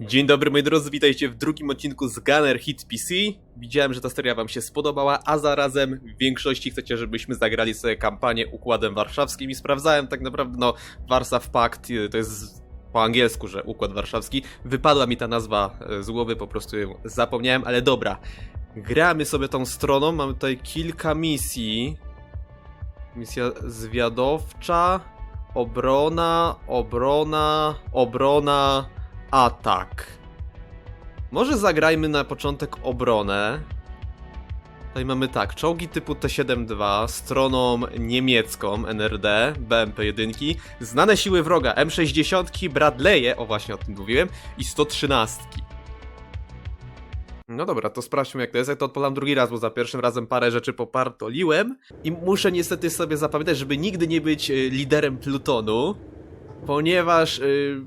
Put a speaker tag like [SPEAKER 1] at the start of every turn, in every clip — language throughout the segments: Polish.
[SPEAKER 1] Dzień dobry moi drodzy, witajcie w drugim odcinku z Gunner Hit PC. Widziałem, że ta seria wam się spodobała, a zarazem w większości chcecie, żebyśmy zagrali sobie kampanię Układem Warszawskim i sprawdzałem tak naprawdę, no, Warsaw Pact y, to jest po angielsku, że Układ Warszawski. Wypadła mi ta nazwa e, z głowy, po prostu ją zapomniałem, ale dobra. Gramy sobie tą stroną, mamy tutaj kilka misji. Misja zwiadowcza, obrona, obrona, obrona, atak. Może zagrajmy na początek obronę. Tutaj mamy tak, czołgi typu T-72, stroną niemiecką NRD, BMP-1, znane siły wroga M60, Bradley'e, o właśnie o tym mówiłem, i 113. No dobra, to sprawdźmy jak to jest. Jak to odpalam drugi raz, bo za pierwszym razem parę rzeczy popartoliłem. I muszę niestety sobie zapamiętać, żeby nigdy nie być y, liderem plutonu, ponieważ y,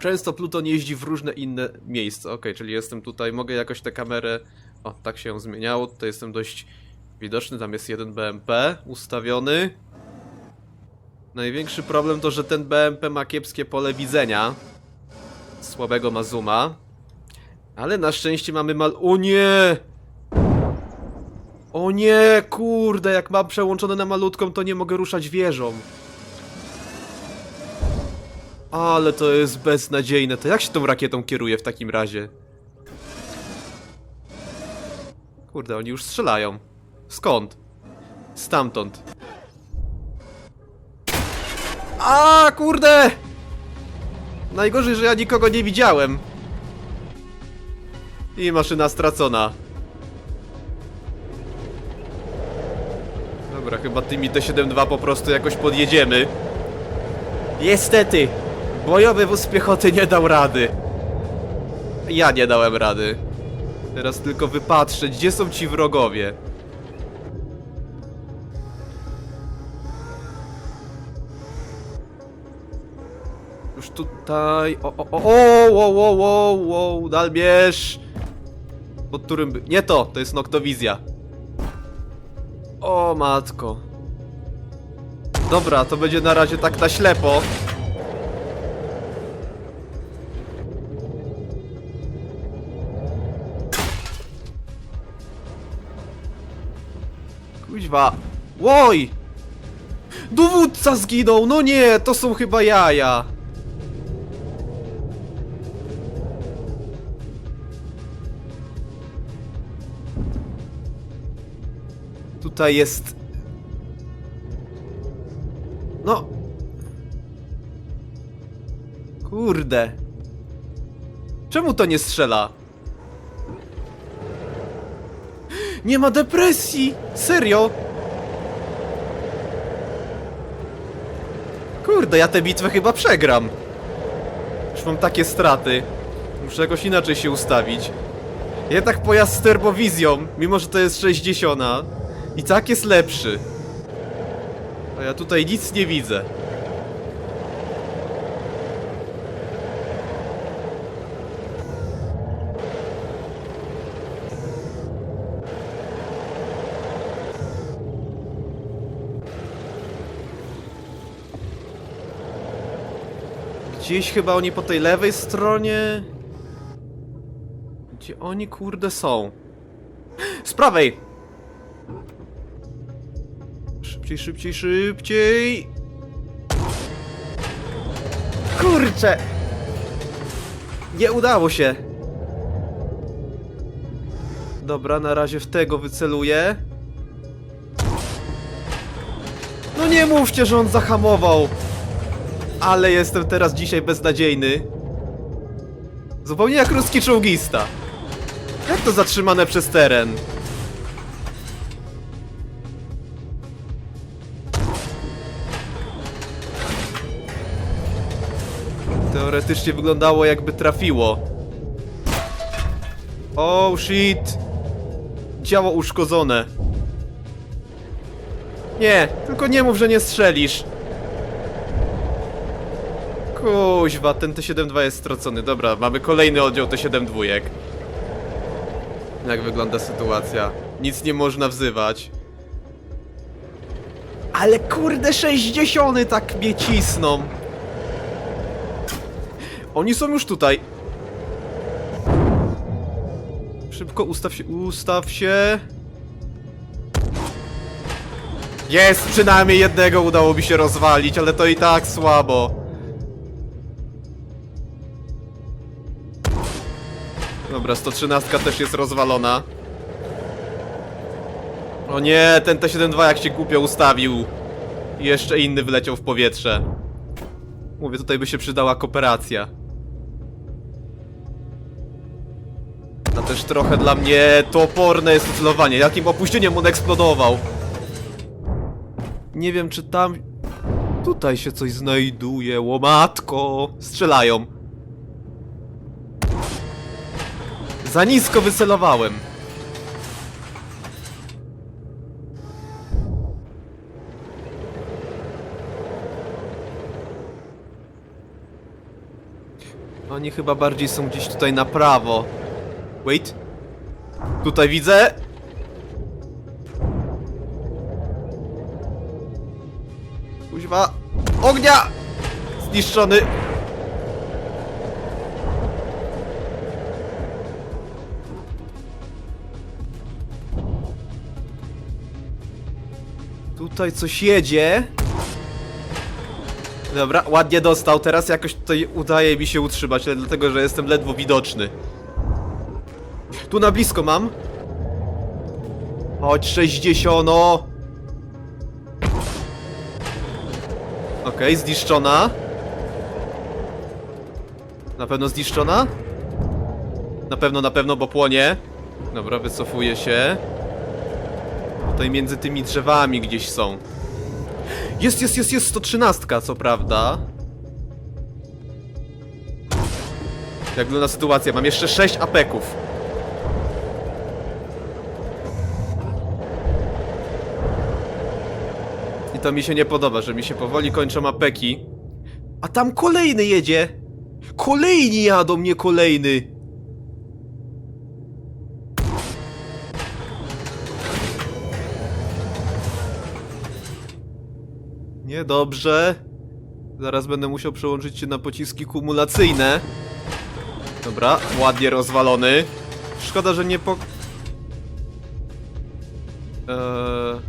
[SPEAKER 1] często pluton jeździ w różne inne miejsca. Okej, czyli jestem tutaj, mogę jakoś tę kamerę... O, tak się ją zmieniało. Tutaj jestem dość widoczny, tam jest jeden BMP ustawiony. Największy problem to, że ten BMP ma kiepskie pole widzenia. Słabego ma. Ale na szczęście mamy mal... O nie! O nie, kurde, jak mam przełączone na malutką, to nie mogę ruszać wieżą. Ale to jest beznadziejne. To jak się tą rakietą kieruje w takim razie? Kurde, oni już strzelają. Skąd? Stamtąd. A, kurde! Najgorzej, że ja nikogo nie widziałem. I maszyna stracona. Dobra, chyba tymi T-72 po prostu jakoś podjedziemy. Niestety, bojowy wóz piechoty nie dał rady. Ja nie dałem rady. Teraz tylko wypatrzeć, gdzie są ci wrogowie. Już tutaj. O, o, o, o, o, o, o, o, Dalbierz! Pod którym by... Nie to, to jest Noktowizja. O matko. Dobra, to będzie na razie tak na ślepo. Kuźwa. Łoj! Dowódca zginął! No nie, to są chyba jaja. Tutaj jest... No... Kurde. Czemu to nie strzela? Nie ma depresji! Serio? Kurde, ja tę bitwę chyba przegram. Już mam takie straty. Muszę jakoś inaczej się ustawić. Jednak pojazd z terbowizją, mimo że to jest 60, i tak jest lepszy. A ja tutaj nic nie widzę. Gdzieś chyba oni po tej lewej stronie. Gdzie oni kurde są? Z prawej! Szybciej, szybciej, szybciej! Kurczę! Nie udało się! Dobra, na razie w tego wyceluję. No nie mówcie, że on zahamował! Ale jestem teraz dzisiaj beznadziejny. Zupełnie jak ruski czołgista. Jak to zatrzymane przez teren? Teoretycznie wyglądało jakby trafiło. Oh shit! Działo uszkodzone. Nie, tylko nie mów, że nie strzelisz. Kuźwa, ten T-72 jest stracony. Dobra, mamy kolejny oddział T-72. Jak wygląda sytuacja? Nic nie można wzywać. Ale kurde, 60 tak mnie cisną. Oni są już tutaj. Szybko, ustaw się, ustaw się. Jest! Przynajmniej jednego udało mi się rozwalić, ale to i tak słabo. Dobra, 113 też jest rozwalona. O nie, ten T-72 jak się głupio ustawił. I Jeszcze inny wleciał w powietrze. Mówię, tutaj by się przydała kooperacja. A też trochę dla mnie toporne jest celowanie. Jakim opóźnieniem on eksplodował? Nie wiem, czy tam... Tutaj się coś znajduje, łomatko! Strzelają. Za nisko wycelowałem. Oni chyba bardziej są gdzieś tutaj na prawo. Wait. Tutaj widzę. Kuźwa. Ognia! Zniszczony. Tutaj coś jedzie. Dobra, ładnie dostał. Teraz jakoś tutaj udaje mi się utrzymać, ale dlatego, że jestem ledwo widoczny. Tu na blisko mam. Chodź, 60. Okej, zniszczona. Na pewno zniszczona? Na pewno, na pewno, bo płonie. Dobra, wycofuję się. Tutaj między tymi drzewami gdzieś są. Jest, jest, jest, jest 113, co prawda. Jak wygląda sytuacja? Mam jeszcze 6 apeków. I to mi się nie podoba, że mi się powoli kończą apeki. A tam kolejny jedzie! Kolejni jadą mnie kolejny! Niedobrze. Zaraz będę musiał przełączyć się na pociski kumulacyjne. Dobra, ładnie rozwalony. Szkoda, że nie po... Eee...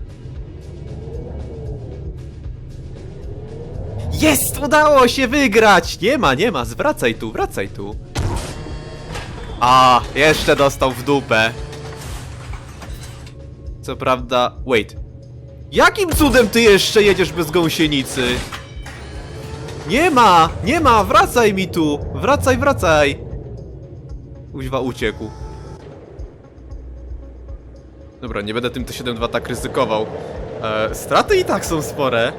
[SPEAKER 1] Jest! Udało się wygrać! Nie ma, nie ma, zwracaj tu, wracaj tu. A, jeszcze dostał w dupę. Co prawda... Wait. Jakim cudem ty jeszcze jedziesz bez gąsienicy? Nie ma! Nie ma! Wracaj mi tu! Wracaj, wracaj! Uźwa uciekł. Dobra, nie będę tym T-72 tak ryzykował. E, straty i tak są spore.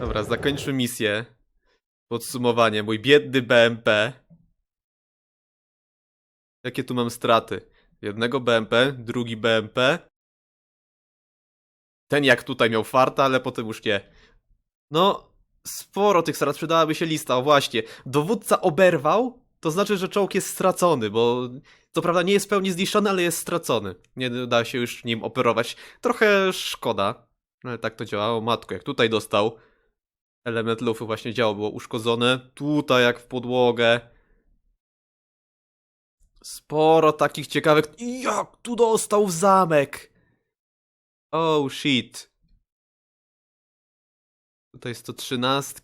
[SPEAKER 1] Dobra, zakończmy misję. Podsumowanie. Mój biedny BMP. Jakie tu mam straty? Jednego BMP, drugi BMP. Ten jak tutaj miał farta, ale potem już nie. No, sporo tych strat. Przydałaby się lista, o właśnie. Dowódca oberwał, to znaczy, że czołg jest stracony, bo co prawda nie jest w pełni zniszczony, ale jest stracony. Nie da się już nim operować. Trochę szkoda, ale tak to działało. Matko, jak tutaj dostał element lufy właśnie działo, było uszkodzone. Tutaj jak w podłogę. Sporo takich ciekawych... Jak tu dostał w zamek? Oh shit. Tutaj 113.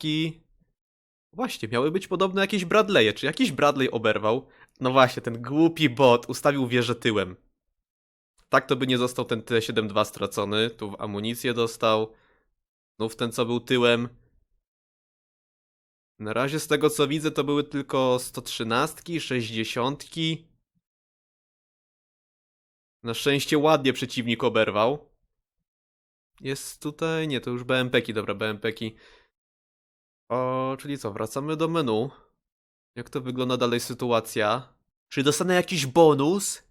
[SPEAKER 1] Właśnie, miały być podobne jakieś Bradley'e. Czy jakiś Bradley oberwał? No właśnie, ten głupi bot ustawił wieżę tyłem. Tak to by nie został ten T-72 stracony. Tu w amunicję dostał. Znów ten, co był tyłem. Na razie z tego co widzę, to były tylko 113, 60. Na szczęście ładnie przeciwnik oberwał. Jest tutaj. Nie, to już BMP-ki, dobra, BMP-ki. O, czyli co, wracamy do menu. Jak to wygląda dalej sytuacja? Czy dostanę jakiś bonus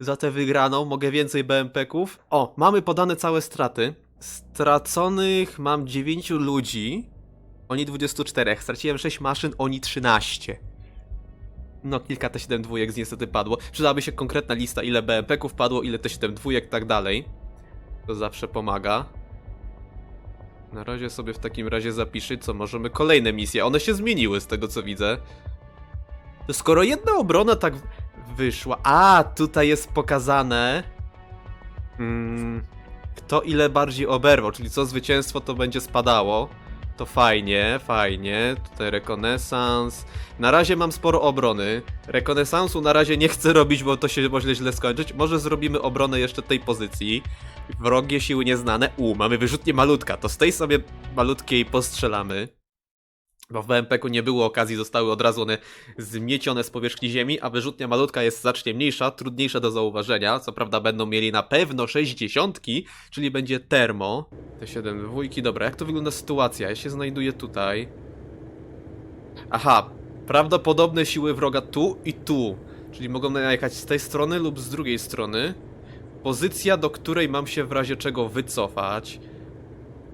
[SPEAKER 1] za tę wygraną? Mogę więcej BMP-ków? O, mamy podane całe straty. Straconych mam 9 ludzi. Oni 24. Straciłem 6 maszyn, oni 13. No, kilka T7 dwójek niestety padło. Przydałaby się konkretna lista, ile BMP-ków padło, ile T7 dwójek, tak dalej. To zawsze pomaga. Na razie sobie w takim razie zapiszę, co możemy kolejne misje. One się zmieniły z tego co widzę. To skoro jedna obrona tak wyszła. A, tutaj jest pokazane. Mm, kto ile bardziej oberwał, czyli co zwycięstwo to będzie spadało. To fajnie, fajnie. Tutaj rekonesans. Na razie mam sporo obrony. Rekonesansu na razie nie chcę robić, bo to się może źle skończyć. Może zrobimy obronę jeszcze tej pozycji. Wrogie siły nieznane. U, mamy wyrzutnie malutka. To z tej sobie malutkiej postrzelamy. Bo w BMP-ku nie było okazji, zostały od razu one zmiecione z powierzchni ziemi, a wyrzutnia malutka jest znacznie mniejsza, trudniejsza do zauważenia. Co prawda będą mieli na pewno 60, czyli będzie termo. Te 7 dwójki, dobra, jak to wygląda sytuacja? Ja się znajduję tutaj. Aha, prawdopodobne siły wroga tu i tu. Czyli mogą najechać z tej strony lub z drugiej strony. Pozycja, do której mam się w razie czego wycofać.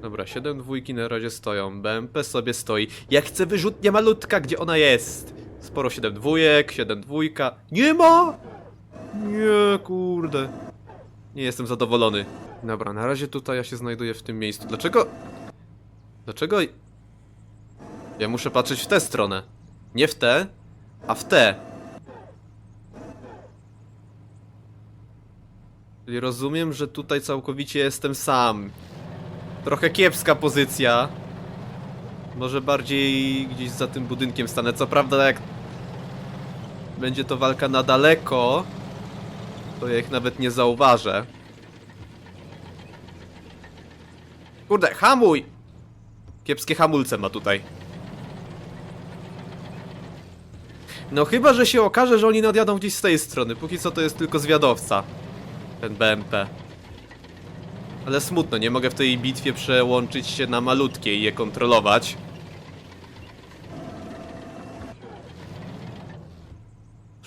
[SPEAKER 1] Dobra, 7 dwójki na razie stoją. BMP sobie stoi. Jak chcę wyrzutnia malutka, gdzie ona jest? Sporo 7 dwójek, 7 dwójka. Nie ma! Nie, kurde. Nie jestem zadowolony. Dobra, na razie tutaj ja się znajduję w tym miejscu. Dlaczego... Dlaczego... Ja muszę patrzeć w tę stronę. Nie w tę, a w tę. Czyli rozumiem, że tutaj całkowicie jestem sam. Trochę kiepska pozycja. Może bardziej gdzieś za tym budynkiem stanę. Co prawda, jak będzie to walka na daleko, to ja ich nawet nie zauważę. Kurde, hamuj! Kiepskie hamulce ma tutaj. No chyba, że się okaże, że oni nadjadą gdzieś z tej strony. Póki co to jest tylko zwiadowca. Ten BMP. Ale smutno, nie mogę w tej bitwie przełączyć się na malutkie i je kontrolować.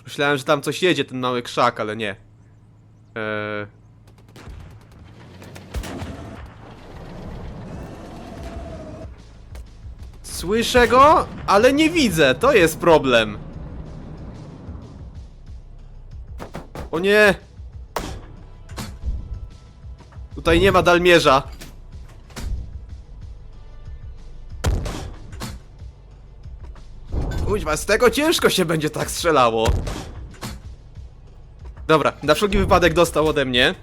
[SPEAKER 1] Myślałem, że tam coś jedzie, ten mały krzak, ale nie. Eee... Słyszę go, ale nie widzę, to jest problem. O nie! Tutaj nie ma dalmierza. Kuźwa, z tego ciężko się będzie tak strzelało. Dobra, na wszelki wypadek dostał ode mnie.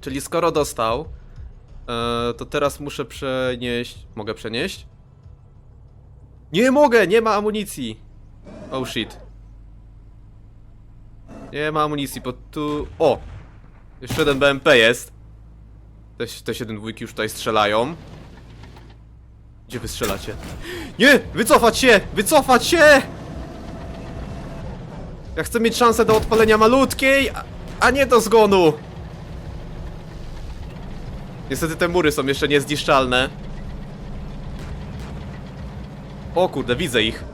[SPEAKER 1] Czyli skoro dostał, e, to teraz muszę przenieść... Mogę przenieść? Nie mogę, nie ma amunicji. Oh shit. Nie ma amunicji, bo tu... O! Jeszcze jeden BMP jest. Te, te 7 dwójki już tutaj strzelają. Gdzie wy strzelacie? Nie! Wycofać się! Wycofać się! Ja chcę mieć szansę do odpalenia malutkiej, a, a nie do zgonu! Niestety te mury są jeszcze niezniszczalne. O kurde, widzę ich.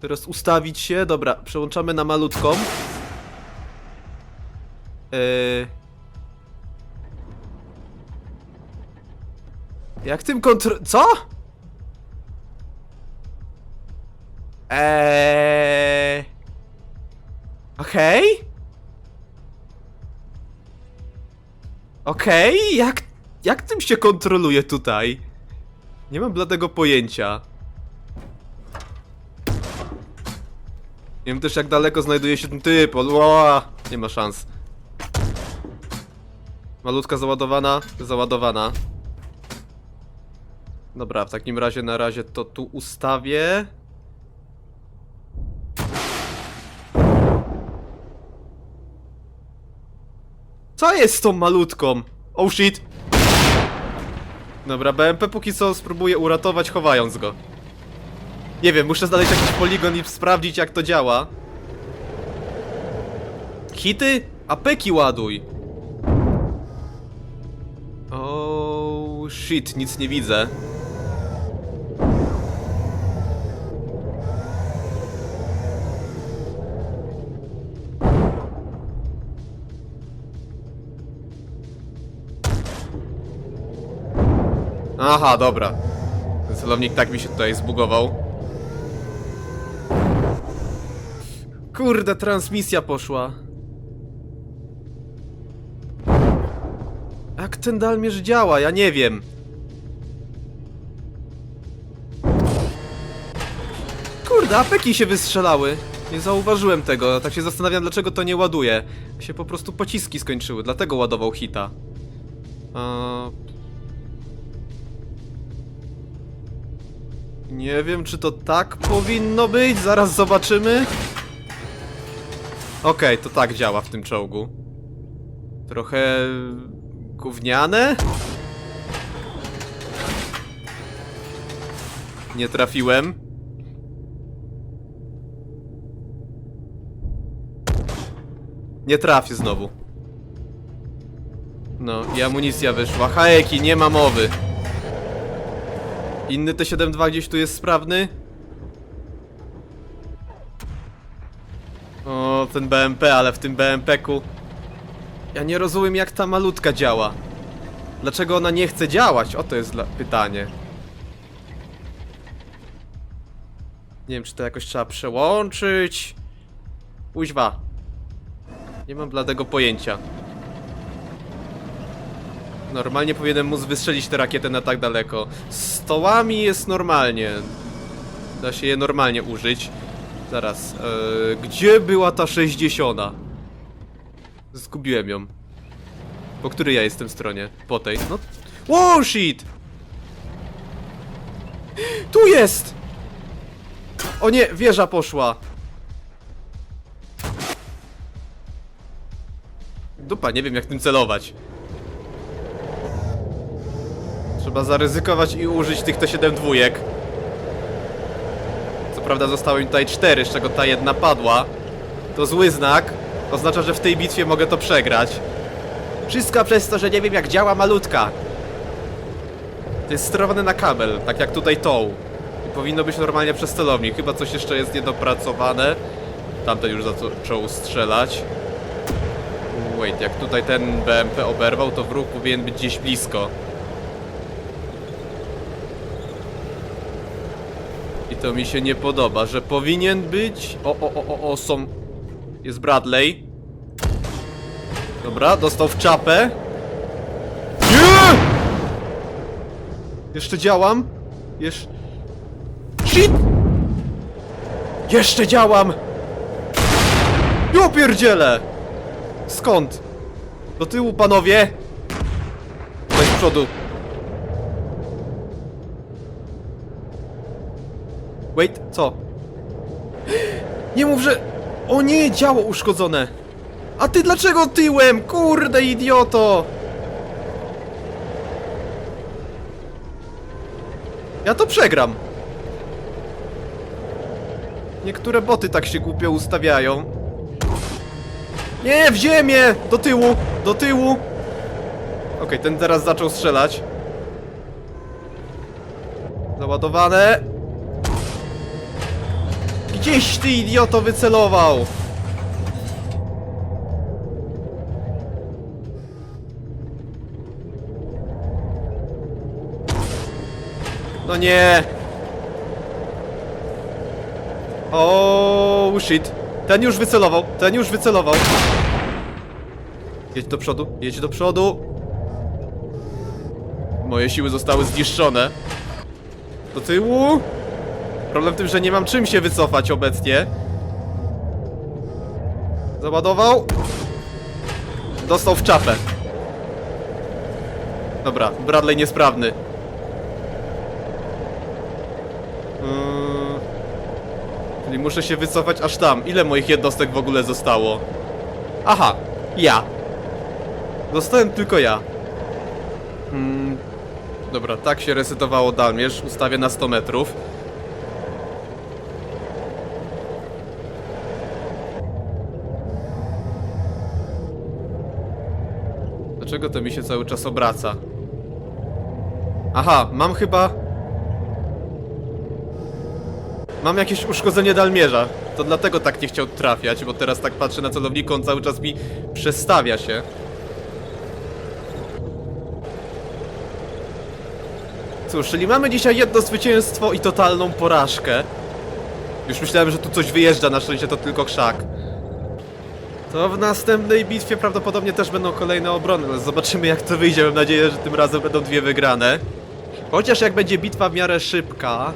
[SPEAKER 1] Teraz ustawić się. Dobra, przełączamy na malutką. Eee... Jak tym kontro... Co? Eee... Okej? Okej, jak... Jak tym się kontroluje tutaj? Nie mam bladego pojęcia. Nie wiem też jak daleko znajduje się ten typ. Oła, nie ma szans. Malutka załadowana, załadowana. Dobra, w takim razie na razie to tu ustawię. Co jest z tą malutką? Oh shit! Dobra, BMP póki co spróbuję uratować chowając go. Nie wiem, muszę znaleźć jakiś poligon i sprawdzić jak to działa. Hity? Apeki ładuj! Oh shit, nic nie widzę. Aha, dobra. Ten celownik tak mi się tutaj zbugował. Kurde, transmisja poszła. Ten dalmierz działa? Ja nie wiem. Kurde, apeki się wystrzelały. Nie zauważyłem tego, tak się zastanawiam dlaczego to nie ładuje. Się po prostu pociski skończyły, dlatego ładował hita. Nie wiem, czy to tak powinno być, zaraz zobaczymy. Okej, to tak działa w tym czołgu. Trochę... gówniane? Nie trafiłem. Nie trafię znowu. No, i amunicja wyszła. Haeki, nie ma mowy. Inny T-72 gdzieś tu jest sprawny? O, ten BMP, ale w tym BMP-ku... Ja nie rozumiem jak ta malutka działa. Dlaczego ona nie chce działać? O, to jest dla... pytanie. Nie wiem, czy to jakoś trzeba przełączyć. Uźwa. Nie mam bladego pojęcia. Normalnie powinienem móc wystrzelić tę rakietę na tak daleko. Stołami jest normalnie. Da się je normalnie użyć. Zaraz. e, gdzie była ta 60? Zgubiłem ją. Po której ja jestem stronie? Po tej. No. Wow, shit! Tu jest! O nie, wieża poszła. Dupa, nie wiem jak tym celować. Trzeba zaryzykować i użyć tych T7 dwójek. Co prawda zostały mi tutaj cztery, z czego ta jedna padła. To zły znak. Oznacza, że w tej bitwie mogę to przegrać. Wszystko przez to, że nie wiem jak działa malutka. To jest sterowane na kabel, tak jak tutaj tą. I powinno być normalnie przez celownik. Chyba coś jeszcze jest niedopracowane. Tamten już zaczął strzelać. Wait, jak tutaj ten BMP oberwał, to wróg powinien być gdzieś blisko. I to mi się nie podoba, że powinien być... O, o, o, o, o, są... Jest Bradley. Dobra, dostał w czapę. Nie! Jeszcze działam. Jeszcze... Shit! Jeszcze działam! Jo pierdzielę! Skąd? Do tyłu, panowie! Weź z przodu. Wait, co? Nie mów, że... O nie, działo uszkodzone! A ty dlaczego tyłem? Kurde, idioto! Ja to przegram. Niektóre boty tak się głupio ustawiają. Nie, w ziemię! Do tyłu! Do tyłu! Okej, ten teraz zaczął strzelać. Załadowane. Gdzieś ty idioto wycelował! No nie! O shit. Ten już wycelował, ten już wycelował. Jedź do przodu, jedź do przodu. Moje siły zostały zniszczone. Do tyłu. Problem w tym, że nie mam czym się wycofać obecnie. Załadował. Dostał w czapę. Dobra, Bradley niesprawny. Yy, Czyli muszę się wycofać aż tam. Ile moich jednostek w ogóle zostało? Aha, ja. Zostałem tylko ja. Mm, dobra, tak się resetowało Dalmierz. Ustawię na 100 metrów. Dlaczego to mi się cały czas obraca? Aha, mam chyba... Mam jakieś uszkodzenie Dalmierza. To dlatego tak nie chciał trafiać, bo teraz tak patrzę na celowniku, on cały czas mi przestawia się. Cóż, czyli mamy dzisiaj jedno zwycięstwo i totalną porażkę. Już myślałem, że tu coś wyjeżdża, na szczęście to tylko krzak. To w następnej bitwie prawdopodobnie też będą kolejne obrony, ale zobaczymy jak to wyjdzie. Mam nadzieję, że tym razem będą dwie wygrane. Chociaż jak będzie bitwa w miarę szybka,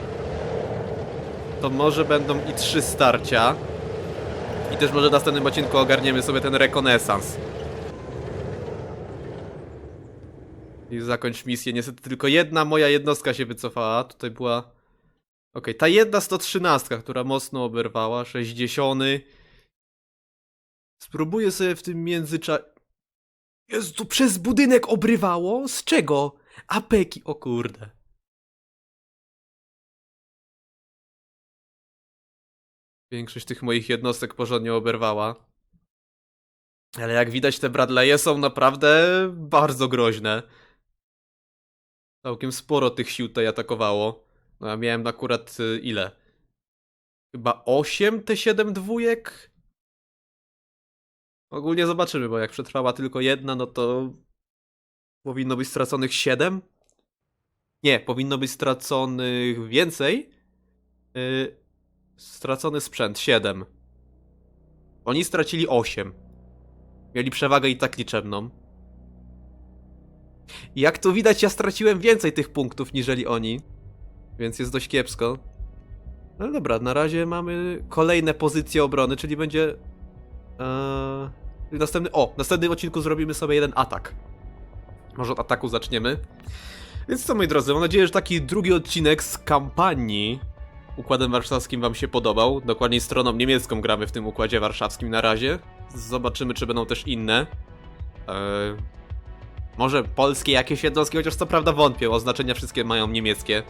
[SPEAKER 1] to może będą i trzy starcia. I też może w następnym odcinku ogarniemy sobie ten rekonesans. I zakończ misję. Niestety tylko jedna moja jednostka się wycofała. Tutaj była... Okej, ta jedna 113, która mocno oberwała. 60. Spróbuję sobie w tym międzyczasie... Jezu, przez budynek obrywało? Z czego? Apeki, o kurde. Większość tych moich jednostek porządnie oberwała. Ale jak widać, te Bradley'e są naprawdę bardzo groźne. Całkiem sporo tych sił tutaj atakowało. No ja miałem akurat y, ile? Chyba 8 te 7 dwójek? Ogólnie zobaczymy, bo jak przetrwała tylko jedna, no to powinno być straconych 7? Nie, powinno być straconych więcej. Yy, stracony sprzęt 7. Oni stracili 8. Mieli przewagę i tak liczebną. Jak tu widać, ja straciłem więcej tych punktów niżeli oni. Więc jest dość kiepsko. No dobra, na razie mamy kolejne pozycje obrony, czyli będzie. Eee, następny. O, w następnym odcinku zrobimy sobie jeden atak. Może od ataku zaczniemy. Więc co, moi drodzy, mam nadzieję, że taki drugi odcinek z kampanii Układem Warszawskim Wam się podobał. Dokładniej stroną niemiecką gramy w tym Układzie Warszawskim na razie. Zobaczymy, czy będą też inne. Eee, może polskie jakieś jednostki, chociaż co prawda wątpię, oznaczenia wszystkie mają niemieckie.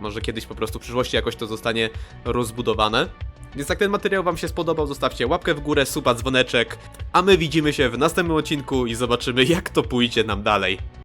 [SPEAKER 1] Może kiedyś po prostu w przyszłości jakoś to zostanie rozbudowane. Więc jak ten materiał Wam się spodobał, zostawcie łapkę w górę, suba, dzwoneczek, a my widzimy się w następnym odcinku i zobaczymy jak to pójdzie nam dalej.